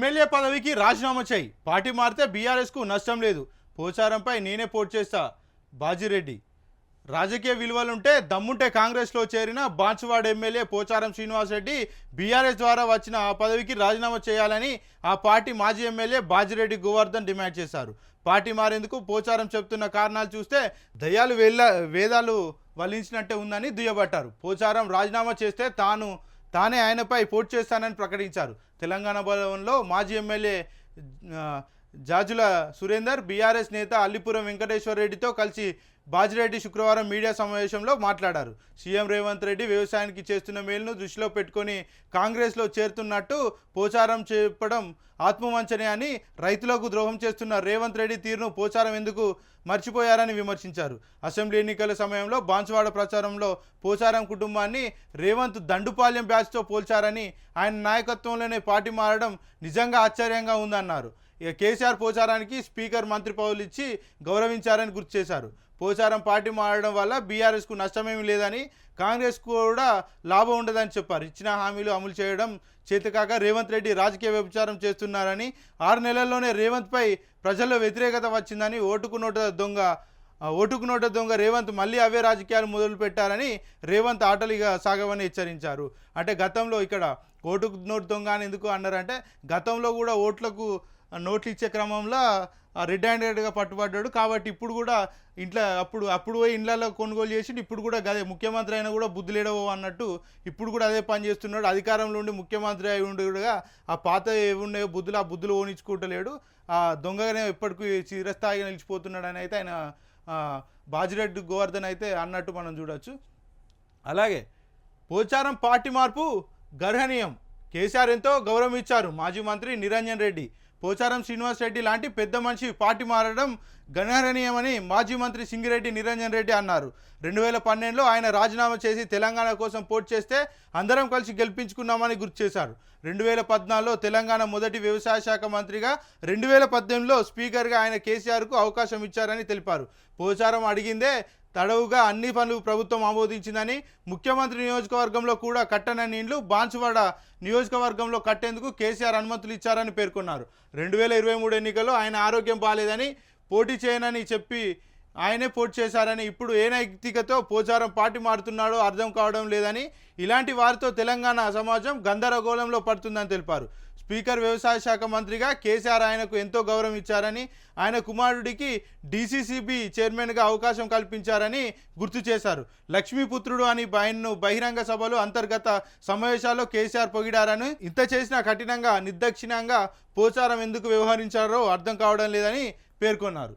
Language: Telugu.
ఎమ్మెల్యే పదవికి రాజీనామా చేయి. పార్టీ మారితే బీఆర్ఎస్కు నష్టం లేదు. పోచారంపై నేనే పోటీ చేస్తా. బాజిరెడ్డి. రాజకీయ విలువలుంటే దమ్ముంటే కాంగ్రెస్లో చేరిన బాన్సువాడ ఎమ్మెల్యే పోచారం శ్రీనివాసరెడ్డి బీఆర్ఎస్ ద్వారా వచ్చిన ఆ పదవికి రాజీనామా చేయాలని ఆ పార్టీ మాజీ ఎమ్మెల్యే బాజిరెడ్డి గోవర్ధన్ డిమాండ్ చేశారు. పార్టీ మారేందుకు పోచారం చెప్తున్న కారణాలు చూస్తే దయ్యాలు వేళ్ళ వేదాలు వల్లించినట్టే ఉందని దుయ్యబట్టారు. పోచారం రాజీనామా చేస్తే తాను తానే ఆయనపై పోటీ చేస్తానని ప్రకటించారు. తెలంగాణ భవన్లో మాజీ ఎమ్మెల్యే జాజుల సురేందర్ బీఆర్ఎస్ నేత అల్లిపురం వెంకటేశ్వర రెడ్డితో కలిసి బాజిరెడ్డి శుక్రవారం మీడియా సమావేశంలో మాట్లాడారు. సీఎం రేవంత్ రెడ్డి వ్యవసాయానికి చేస్తున్న మేలును దృష్టిలో పెట్టుకొని కాంగ్రెస్లో చేరుతున్నట్టు పోచారం చెప్పడం ఆత్మవంచనే అని రైతులకు ద్రోహం చేస్తున్న రేవంత్ రెడ్డి తీరును పోచారం ఎందుకు మర్చిపోయారని విమర్శించారు. అసెంబ్లీ ఎన్నికల సమయంలో బాన్సువాడ ప్రచారంలో పోచారం కుటుంబాన్ని రేవంత్ దండుపాలెం బ్యాచ్తో పోల్చారని ఆయన నాయకత్వంలోనే పార్టీ మారడం నిజంగా ఆశ్చర్యంగా ఉందన్నారు. ఇక కేసీఆర్ పోచారానికి స్పీకర్ మంత్రి పదవులు ఇచ్చి గౌరవించారని గుర్తు చేశారు. పోచారం పార్టీ మారడం వల్ల బీఆర్ఎస్కు నష్టమేమీ లేదని కాంగ్రెస్ కూడా లాభం ఉండదని చెప్పారు. ఇచ్చిన హామీలు అమలు చేయడం చేతకాక రేవంత్ రెడ్డి రాజకీయ వ్యభిచారం చేస్తున్నారని ఆరు నెలల్లోనే రేవంత్పై ప్రజల్లో వ్యతిరేకత వచ్చిందని ఓటుకు నోట దొంగ ఓటుకు నోట దొంగ రేవంత్ మళ్ళీ అవే రాజకీయాలు మొదలు పెట్టారని రేవంత్ ఆటలిగా సాగవని హెచ్చరించారు. అంటే గతంలో ఇక్కడ ఓటుకు నోటు దొంగ అని ఎందుకు అన్నారంటే గతంలో కూడా ఓట్లకు నోట్లు ఇచ్చే క్రమంలో రెడ్ హ్యాండెడ్గా పట్టుబడ్డాడు. కాబట్టి ఇప్పుడు కూడా ఇంట్లో అప్పుడు అప్పుడు పోయి ఇండ్లలో కొనుగోలు చేసి ఇప్పుడు కూడా గదే ముఖ్యమంత్రి అయినా కూడా బుద్ధి లేడవో అన్నట్టు ఇప్పుడు కూడా అదే పని చేస్తున్నాడు. అధికారంలో ఉండి ముఖ్యమంత్రి అయి ఉండి కూడా ఆ పాత ఏవి ఉన్నాయో బుద్ధులు ఆ బుద్ధులు ఓనించుకుంటలేడు ఆ దొంగగానే ఎప్పటికీ చిరస్థాయిగా నిలిచిపోతున్నాడు అని అయితే ఆయన బాజిరెడ్డి గోవర్ధన్ అయితే అన్నట్టు మనం చూడొచ్చు. అలాగే పోచారం పార్టీ మార్పు గర్హనీయం. కేసీఆర్ ఎంతో గౌరవం ఇచ్చారు మాజీ మంత్రి నిరంజన్ రెడ్డి. పోచారం శ్రీనివాస్ రెడ్డి లాంటి పెద్ద మనిషి పార్టీ మారడం గణనీయమని మాజీ మంత్రి సింగిరెడ్డి నిరంజన్ రెడ్డి అన్నారు. రెండు వేల పన్నెండులో ఆయన రాజీనామా చేసి తెలంగాణ కోసం పోటీ చేస్తే అందరం కలిసి గెలిపించుకున్నామని గుర్తు చేశారు. రెండు వేల పద్నాలుగులో తెలంగాణ మొదటి వ్యవసాయ శాఖ మంత్రిగా రెండు వేల పద్దెనిమిదిలో స్పీకర్గా ఆయన కేసీఆర్కు అవకాశం ఇచ్చారని తెలిపారు. పోచారం అడిగిందే తడవుగా అన్ని పనులు ప్రభుత్వం ఆమోదించిందని ముఖ్యమంత్రి నియోజకవర్గంలో కూడా కట్టనని ఇండ్లు బాన్సువాడ నియోజకవర్గంలో కట్టేందుకు కేసీఆర్ అనుమతులు ఇచ్చారని పేర్కొన్నారు. రెండు వేల ఇరవై మూడు ఎన్నికల్లో ఆయన ఆరోగ్యం బాగాలేదని పోటీ చేయనని చెప్పి ఆయనే పోటీ చేశారని ఇప్పుడు ఏ నైతికతో పోచారం పార్టీ మారుతున్నాడో అర్థం కావడం లేదని ఇలాంటి వారితో తెలంగాణ సమాజం గందరగోళంలో పడుతుందని తెలిపారు. స్పీకర్ వ్యవసాయ శాఖ మంత్రిగా కేసీఆర్ ఆయనకు ఎంతో గౌరవం ఇచ్చారని ఆయన కుమారుడికి డీసీసీబీ చైర్మన్గా అవకాశం కల్పించారని గుర్తు చేశారు. లక్ష్మీపుత్రుడు అని ఆయన్ను బహిరంగ సభలు అంతర్గత సమావేశాల్లో కేసీఆర్ పొగిడారని ఇంత చేసినా కఠినంగా నిర్దక్షిణంగా పోచారం ఎందుకు వ్యవహరించారో అర్థం కావడం లేదని పేర్కొన్నారు.